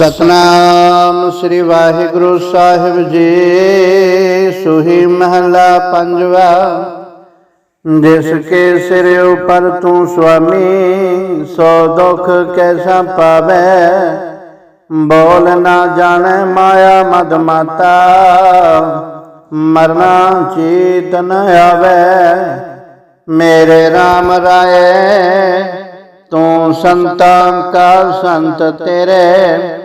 ਸਤਨਾਮ ਸ੍ਰੀ ਵਾਹਿਗੁਰੂ ਸਾਹਿਬ ਜੀ। ਸੁਹੀ ਮਹਲਾ ਪੰਜਵਾ, ਜਿਸ ਕੇ ਸਿਰ ਉਪਰ ਤੂੰ ਸੁਆਮੀ, ਸੋ ਦੁਖ ਕੈਸਾ ਪਾਵੇ? ਬੋਲ ਨਾ ਜਾਣੈ ਮਾਇਆ ਮਦ ਮਾਤਾ, ਮਰਨਾ ਚੀਤ ਨ ਆਵੇ। ਮੇਰੇ RAM ਰਾਏ, ਤੂੰ ਸੰਤਾਂ ਕਾ ਸੰਤ ਤੇਰੇ।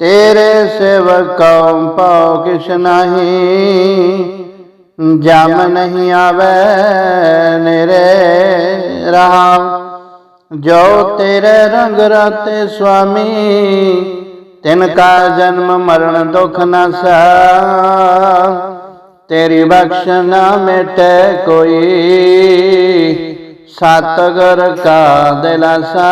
ਤੇਰੇ ਸੇਵਕਉ ਪਾਉ ਕਿਛ ਨਹੀਂ, ਜਮ ਨਹੀਂ ਆਵੇ ਨੇਰੇ ਰਾਮ ਜੋ ਤੇਰੇ ਰੰਗ ਰਾਤੇ ਸੁਆਮੀ, ਤਿਨ ਕਾ ਜਨਮ ਮਰਨ ਦੁਖ ਨ ਸਾ ਤੇਰੀ ਬਖਸ਼ ਨਾ ਮਿਟੇ ਕੋਈ, ਸਤਗੁਰ ਕਾ ਦਿਲਾਸਾ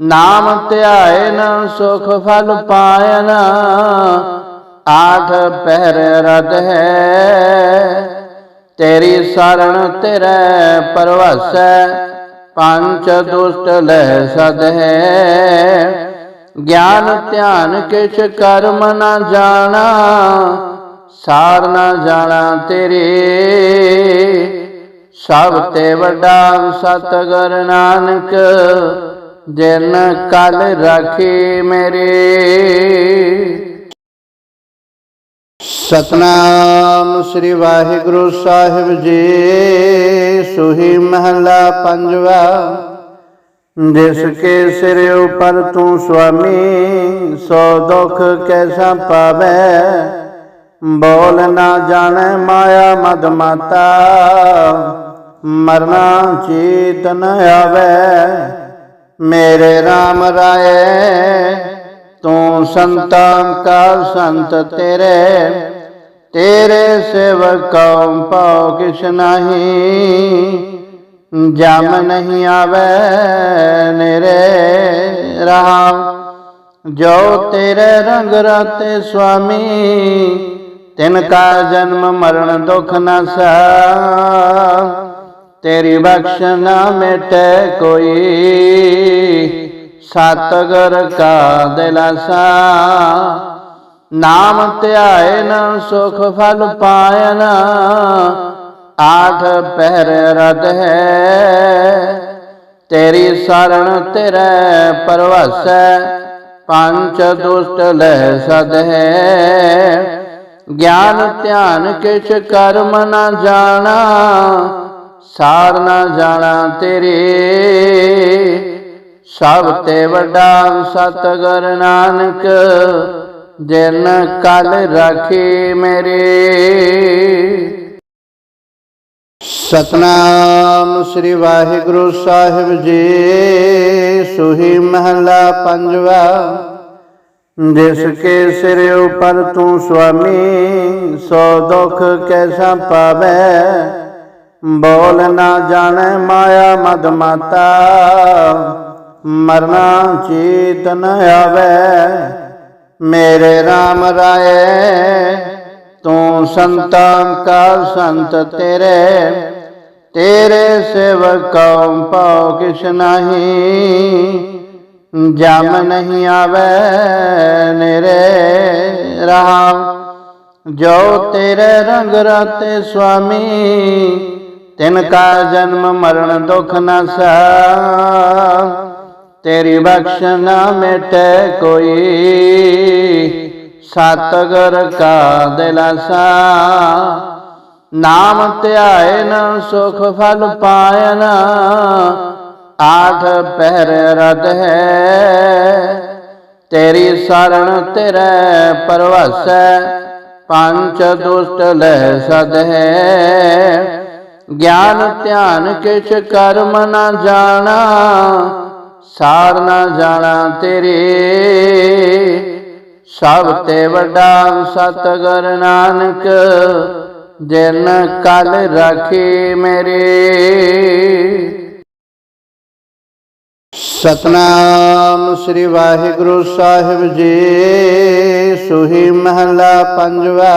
ਨਾਮ ਧਿਆਏ ਨ, ਸੁਖ ਫਲ ਪਾਇਨ ਆਠ ਪਹਿਰ ਰਤ ਹੈ, ਤੇਰੀ ਸਰਣ ਤੇਰੇ ਪਰਵਸੈ ਪੰਚ ਦੁਸ਼ਟ ਲੈ ਸਦ ਹੈ। ਗਿਆਨ ਧਿਆਨ ਕਿਛ ਕਰਮ ਨਾ ਜਾਣਾ, ਸਾਰ ਨਾ ਜਾਣਾ ਤੇਰੇ। ਸਭ ਤੇ ਵੱਡਾ ਸਤਗੁਰ ਨਾਨਕ ਜਿਨ ਕਲ ਰਾਖੀ ਮੇਰੇ। ਸਤਨਾਮ ਸ੍ਰੀ ਵਾਹਿਗੁਰੂ ਸਾਹਿਬ ਜੀ, ਸੁਹੀ ਮਹਲਾ ਪੰਜਵਾ, ਜਿਸ ਕੇ ਸਿਰ ਉਪਰ ਤੂੰ ਸੁਆਮੀ, ਸੋ ਦੁਖ ਕੈਸਾ ਪਾਵੇ? ਬੋਲ ਨਾ ਜਾਣੈ ਮਾਇਆ ਮਦ ਮਾਤਾ, ਮਰਨਾ ਚੀਤ ਨ ਆਵੇ। ਮੇਰੇ RAM ਰਾਏ, ਤੂੰ ਸੰਤਾਂ ਕਾ ਸੰਤ ਤੇਰੇ ਤੇਰੇ ਸੇਵਕਉ ਪਾਉ ਕਿਛ ਨਹੀਂ ਜਮ ਨਹੀਂ ਆਵੇ ਨੇਰੇ ਰਾਮ ਜੋ ਤੇਰੇ ਰੰਗ ਰਾਤੇ ਸੁਆਮੀ, ਤਿਨ ਕਾ ਜਨਮ ਮਰਨ ਦੁਖ ਨ ਸਾ ਤੇਰੀ ਬਖਸ਼ ਨਾ ਮਿਟੇ ਕੋਈ। ਸਤਗੁਰ ਕਾ ਦਿਲਾਸਾ। ਨਾਮ ਧਿਆਏ ਨ, ਸੁਖ ਫਲ ਪਾਇਨ ਆਠ ਪਹਿਰ ਰਤ ਹੈ। ਤੇਰੀ ਸਰਣ ਤੇਰੇ ਪਰਵਸੈ। ਪੰਚ ਦੁਸ਼ਟ ਲੈ ਸਦ ਹੈ। ਗਿਆਨ ਧਿਆਨ ਕਿਛ ਕਰਮ ਨਾ ਜਾਣਾ। ਸਾਰ ਨ ਜਾਣਾ ਤੇਰੇ। ਸਭ ਤੇ ਵੱਡਾ ਸਤਗੁਰ ਨਾਨਕ, ਜਿਨ ਕਲ ਰਾਖੀ ਮੇਰੇ। ਸਤਨਾਮ ਸ੍ਰੀ ਵਾਹਿਗੁਰੂ ਸਾਹਿਬ ਜੀ, ਸੁਹੀ ਮਹਲਾ ਪੰਜਵਾ, ਜਿਸ ਕੇ ਸਿਰ ਉਪਰ ਤੂੰ ਸੁਆਮੀ, ਸੋ ਦੁਖ ਕੈਸਾ ਪਾਵੇ। ਬੋਲ ਨਾ ਜਾਣੈ ਮਾਇਆ ਮਦ ਮਾਤਾ, ਮਰਨਾ ਚੀਤ ਨ ਆਵੇ। ਮੇਰੇ RAM ਰਾਏ, ਤੂੰ ਸੰਤਾਂ ਕਾ ਸੰਤ ਤੇਰੇ। ਤੇਰੇ ਸੇਵਕਉ ਪਾਉ ਕਿਛ ਨਹੀਂ ਜਮ ਨਹੀਂ ਆਵੇ ਨੇਰੇ ਰਾਮ ਜੋ ਤੇਰੇ ਰੰਗ ਰਾਤੇ ਸੁਆਮੀ ਤਿਨ ਕਾ ਜਨਮ ਮਰਨ ਦੁਖ ਨ ਸਾ ਤੇਰੀ ਬਖਸ਼ ਨਾ ਮਿਟੇ ਕੋਈ। ਸਤਗੁਰ ਕਾ ਦਿਲਾਸਾ। ਨਾਮ ਧਿਆਏ ਨ, ਸੁਖ ਫਲ ਪਾਇਨ ਆਠ ਪਹਿਰ ਰਤ ਹੈ। ਤੇਰੀ ਸਰਣ ਤੇਰੇ ਪਰਵਸੈ। ਪੰਜ ਦੁਸ਼ਟ ਲੈ ਸਦ ਹੈ। ਗਿਆਨ ਧਿਆਨ ਕਿਛ ਕਰਮ ਨਾ ਜਾਣਾ, ਸਾਰ ਨਾ ਜਾਣਾ ਤੇਰੇ। ਸਭ ਤੇ ਵੱਡਾ ਸਤਗੁਰ ਨਾਨਕ, ਜਿਨ ਕਲ ਰਾਖੀ ਮੇਰੇ। ਸਤਨਾਮ ਸ੍ਰੀ ਵਾਹਿਗੁਰੂ ਸਾਹਿਬ ਜੀ, ਸੁਹੀ ਮਹਲਾ ਪੰਜਵਾ।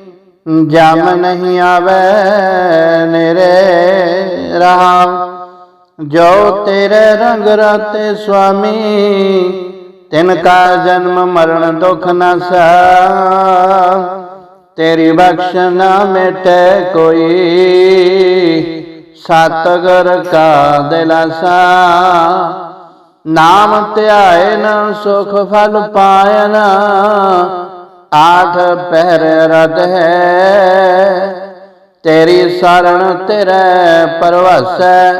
ਜਮ ਨਹੀਂ ਆਵੇ ਨੇਰੇ ਰਾਮ ਜੋ ਤੇਰੇ ਰੰਗ ਰਾਤੇ ਸੁਆਮੀ ਤਿਨ ਕਾ ਜਨਮ ਮਰਨ ਦੁਖ ਨ ਸਾ। ਤੇਰੀ ਬਖਸ਼ ਨਾ ਮਿਟੇ ਕੋਈ। ਸਤਗੁਰ ਕਾ ਦਿਲਾਸਾ ਨਾਮ ਧਿਆਏ ਨ ਸੁਖ ਫਲ ਪਾਇਨ ਆਠ ਪਹਿਰ ਰਤ ਹੈ, ਤੇਰੀ ਸਰਣ ਤੇਰੇ ਪਰਵਸੈ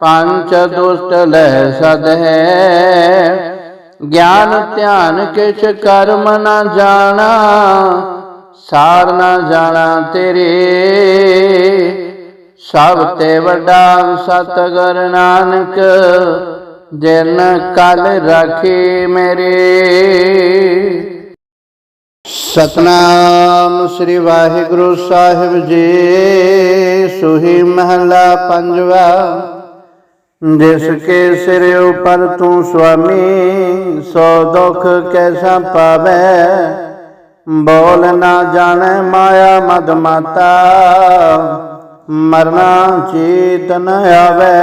ਪੰਚ ਦੁਸ਼ਟ ਲੈ ਸਦ ਹੈ। ਗਿਆਨ ਧਿਆਨ ਕਿਛ ਕਰਮ ਨਾ ਜਾਣਾ, ਸਾਰ ਨਾ ਜਾਣਾ ਤੇਰੇ। ਸਭ ਤੇ ਵੱਡਾ ਸਤਗੁਰ ਨਾਨਕ, ਜਿਨ ਕਲ ਰਾਖੀ ਮੇਰੇ। ਸਤਨਾਮ ਸ੍ਰੀ ਵਾਹਿਗੁਰੂ ਸਾਹਿਬ ਜੀ, ਸੁਹੀ ਮਹਲਾ ਪੰਜਵਾ। ਜਿਸ ਕੇ ਸਿਰ ਉਪਰ ਤੂੰ ਸੁਆਮੀ, ਸੋ ਦੁਖ ਕੈਸਾ ਪਾਵੇ? ਬੋਲ ਨਾ ਜਾਣੈ ਮਾਇਆ ਮਦ ਮਾਤਾ, ਮਰਨਾ ਚੀਤ ਨ ਆਵੇ।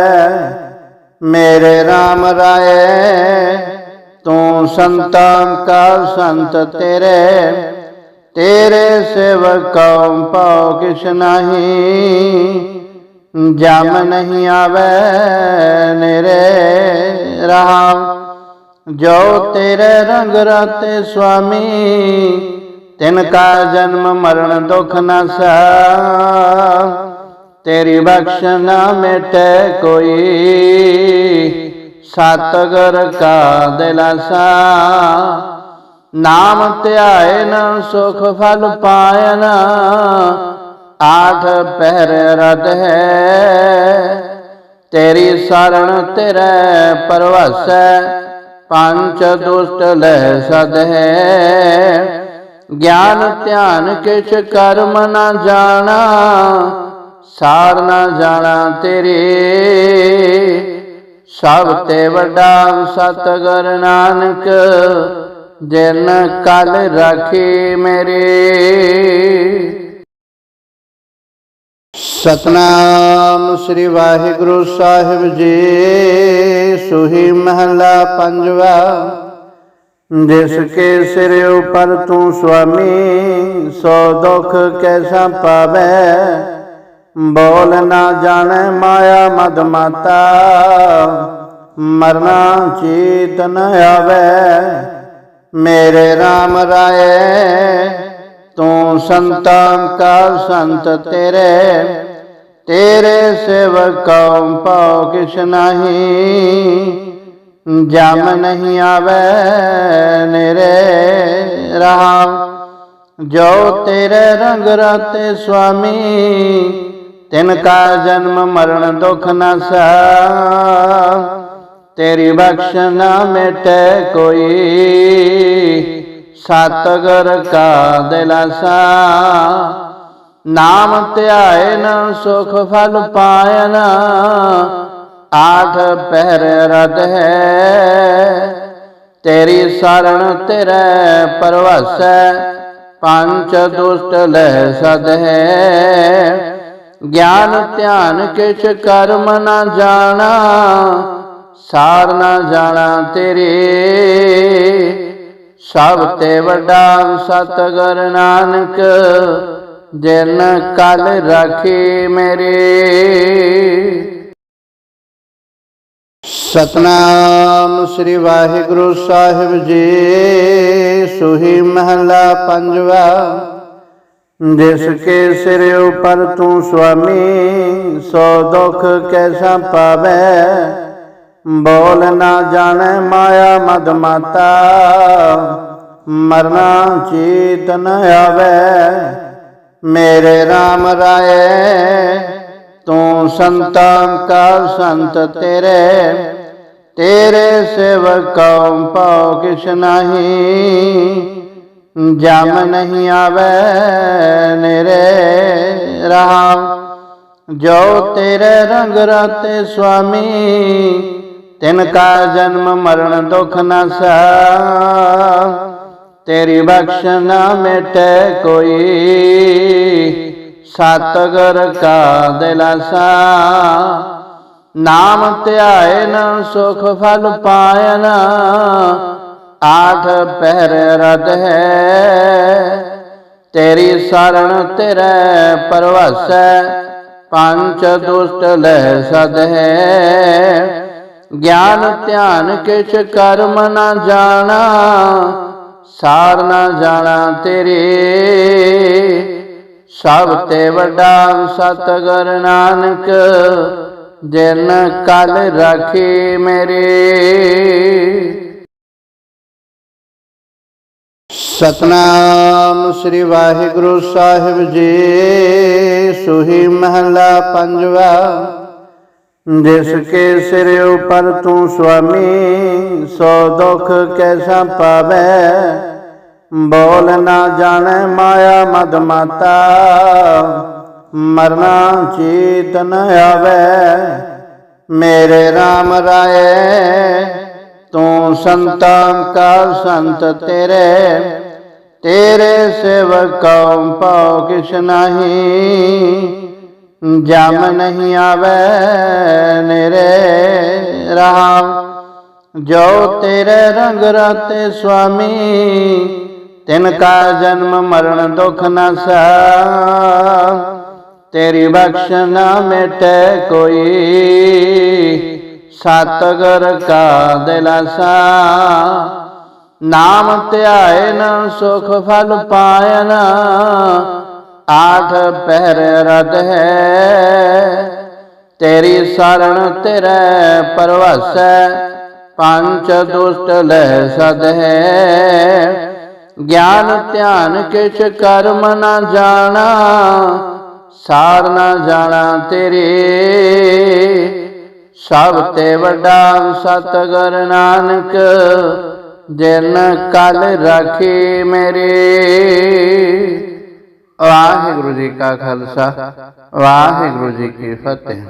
ਮੇਰੇ RAM ਰਾਏ ਤੂੰ ਸੰਤਾਂ ਕਾ ਸੰਤ ਤੇਰੇ ਤੇਰੇ ਸੇਵਕ ਕਉ ਪਾਉ ਕਿਛ ਨਹੀਂ। ਜਮ ਨਹੀਂ ਆਵੇ ਨੇਰੇ ਰਾਮ ਜੋ ਤੇਰੇ ਰੰਗ ਰਾਤੇ ਸੁਆਮੀ, ਤਿਨ ਕਾ ਜਨਮ ਮਰਨ ਦੁਖ ਨ ਸਾ ਤੇਰੀ ਬਖਸ਼ ਨਾ ਮਿਟੇ ਕੋਈ। ਸਤਗੁਰ ਕਾ ਦਿਲਾਸਾ। ਨਾਮ ਧਿਆਏ ਨ, ਸੁਖ ਫਲ ਪਾਇਨ। ਆਠ ਪਹਿਰ ਰਤ ਹੈ। ਤੇਰੀ ਸਰਣ ਤੇਰੇ ਪਰਵਸੈ ਪੰਚ ਦੁਸ਼ਟ ਲੈ ਸਦ ਹੈ। ਗਿਆਨ ਧਿਆਨ ਕਿਛ ਕਰਮ ਨਾ ਜਾਣਾ, ਸਾਰ ਨਾ ਜਾਣਾ ਤੇਰੇ। ਸਭ ਤੇ ਵੱਡਾ ਸਤਗੁਰ ਨਾਨਕ, ਜਿਨ ਕਲ ਰਾਖੀ ਮੇਰੇ। ਸਤਨਾਮ ਸ੍ਰੀ ਵਾਹਿਗੁਰੂ ਸਾਹਿਬ ਜੀ, ਸੁਹੀ ਮਹਲਾ ਪੰਜਵਾ, ਜਿਸ ਕੇ ਸਿਰ ਉਪਰ ਤੂੰ ਸੁਆਮੀ, ਸੋ ਦੁਖ ਕੈਸਾ ਪਾਵੇ? ਬੋਲ ਨਾ ਜਾਣੈ ਮਾਇਆ ਮਦ ਮਾਤਾ, ਮਰਨਾ ਚੀਤ ਨ ਆਵੇ। ਮੇਰੇ RAM ਰਾਏ, ਤੂੰ ਸੰਤਾਂ ਕਾ ਸੰਤ ਤੇਰੇ ਤੇਰੇ ਸੇਵਕ ਕਉ ਪਾਉ ਕਿਛ ਨਹੀਂ। ਜਮ ਨਹੀਂ ਆਵੇ ਨੇਰੇ ਰਾਮ ਜੋ ਤੇਰੇ ਰੰਗ ਰਾਤੇ ਸੁਆਮੀ ਤਿਨ ਕਾ ਜਨਮ ਮਰਨ ਦੁਖ ਨ ਤੇਰੀ ਬਖਸ਼ ਨਾ ਮਿਟੇ ਕੋਈ। ਸਤਗੁਰ ਕਾ ਦਿਲਾਸਾ ਨਾਮ ਧਿਆਏ ਨ, ਸੁਖ ਫਲ ਪਾਇਨ ਆਠ ਪਹਿਰ ਰਤ ਹੈ। ਤੇਰੀ ਸਰਣ ਤੇਰੇ ਪਰਵਸੈ। ਪੰਜ ਦੁਸ਼ਟ ਲੈ ਸਦ ਹੈ। ਗਿਆਨ, ਧਿਆਨ ਕਿਛ ਕਰਮ ਨਾ ਜਾਣਾ, ਸਾਰ ਨਾ ਜਾਣਾ ਤੇਰੇ। ਸਭ ਤੇ ਵੱਡਾ ਸਤਗੁਰ ਨਾਨਕ ਜਿਨ ਕਲ ਰਾਖੀ ਮੇਰੇ। ਸਤਨਾਮ ਸ੍ਰੀ ਵਾਹਿਗੁਰੂ ਸਾਹਿਬ ਜੀ, ਸੁਹੀ ਮਹਲਾ ਪੰਜਵਾ। ਜਿਸ ਕੇ ਸਿਰ ਉਪਰ ਤੂੰ ਸੁਆਮੀ, ਸੋ ਦੁਖ ਕੈਸਾ ਪਾਵੇ? ਬੋਲ ਨਾ ਜਾਣੈ ਮਾਇਆ ਮਦ ਮਾਤਾ, ਮਰਨਾ ਚੀਤ ਨ ਆਵੇ। ਮੇਰੇ RAM ਰਾਏ, ਤੂੰ ਸੰਤਾਂ ਕਾ ਸੰਤ ਤੇਰੇ ਤੇਰੇ ਸੇਵਕਉ ਪਉ ਕਿਛ ਨਹੀਂ। ਜਮ ਨਹੀਂ ਆਵੇ ਨੇਰੇ ਰਹਾਮ ਜੋ ਤੇਰੇ ਰੰਗ ਰਾਤੇ ਸੁਆਮੀ, ਤਿਨ ਕਾ ਜਨਮ ਮਰਨ ਦੁਖ ਨ ਸਾ ਤੇਰੀ ਬਖਸ਼ ਨਾ ਮਿਟੇ ਕੋਈ ਸਤਗੁਰ ਕਾ ਦਿਲਾਸਾ ਨਾਮ ਧਿਆਏ ਨਾ ਸੁਖ ਫਲ ਪਾਇਨ ਆਠ ਪਹਿਰ ਰਦ ਹੈ, ਤੇਰੀ ਸਰਣ ਤੇਰੇ ਪਰਵਾਸੈ ਪੰਚ ਦੁਸ਼ਟ ਲਹਿ ਸਦ ਹੈ। ਗਿਆਨ ਧਿਆਨ ਕਿਛ ਕਰਮ ਨਾ ਜਾਣਾ, ਸਾਰ ਨਾ ਜਾਣਾ ਤੇਰੇ। ਸਭ ਤੇ ਵੱਡਾ ਸਤਗੁਰ ਨਾਨਕ, ਜਿਨ ਕਲ ਰਾਖੀ ਮੇਰੇ। ਸਤਨਾਮ ਸ੍ਰੀ ਵਾਹਿਗੁਰੂ ਸਾਹਿਬ ਜੀ, ਸੁਹੀ ਮਹਲਾ ਪੰਜਵਾ, ਜਿਸ ਕੇ ਸਿਰ ਉਪਰ ਤੂੰ ਸੁਆਮੀ, ਸੋ ਦੁਖ ਕੈਸਾ ਪਾਵੇ? ਬੋਲ ਨਾ ਜਾਣੇ ਮਾਇਆ ਮਦ ਮਾਤਾ, ਮਰਨਾ ਚੀਤ ਨ ਆਵੇ। ਮੇਰੇ RAM ਰਾਏ, ਤੂੰ ਸੰਤਾਂ ਕਾ ਸੰਤ ਤੇਰੇ ਤੇਰੇ ਸੇਵਕਉ ਪਉ ਕਿਛ ਨਹੀਂ ਜਮ ਨਹੀਂ ਆਵੇ ਨੇਰੇ ਰਹਾਮ ਜੋ ਤੇਰੇ ਰੰਗ ਰਾਤੇ ਸੁਆਮੀ, ਤਿਨ ਕਾ ਜਨਮ ਮਰਨ ਦੁਖ ਨਾ ਸਾ ਤੇਰੀ ਬਖਸ਼ ਨਾ ਮਿਟੇ ਕੋਈ, ਸਤਗੁਰ ਕਾ ਦਿਲਾਸਾ ਨਾਮ ਧਿਆਏ ਨ, ਸੁਖ ਫਲ ਪਾਇਨ ਆਠ ਪਹਿਰ ਰਦ ਹੈ, ਤੇਰੀ ਸਰਣ ਤੇਰੇ ਪਰਵਾਸੈ। ਪੰਚ ਦੁਸ਼ਟ ਲਹਿ ਸਦ ਹੈ, ਗਿਆਨ ਧਿਆਨ ਕਿਛ ਕਰਮ ਨਾ ਜਾਣਾ। ਸਾਰ ਨਾ ਜਾਣਾ ਤੇਰੇ, ਸਭ ਤੇ ਵੱਡਾ ਸਤਗੁਰ ਨਾਨਕ। ਜਿਨ ਕਲ ਰਾਖੀ ਮੇਰੇ। ਵਾਹਿਗੁਰੂ ਜੀ ਕਾ ਖਾਲਸਾ ਵਾਹਿਗੁਰੂ ਜੀ ਕੀ ਫਤਿਹ।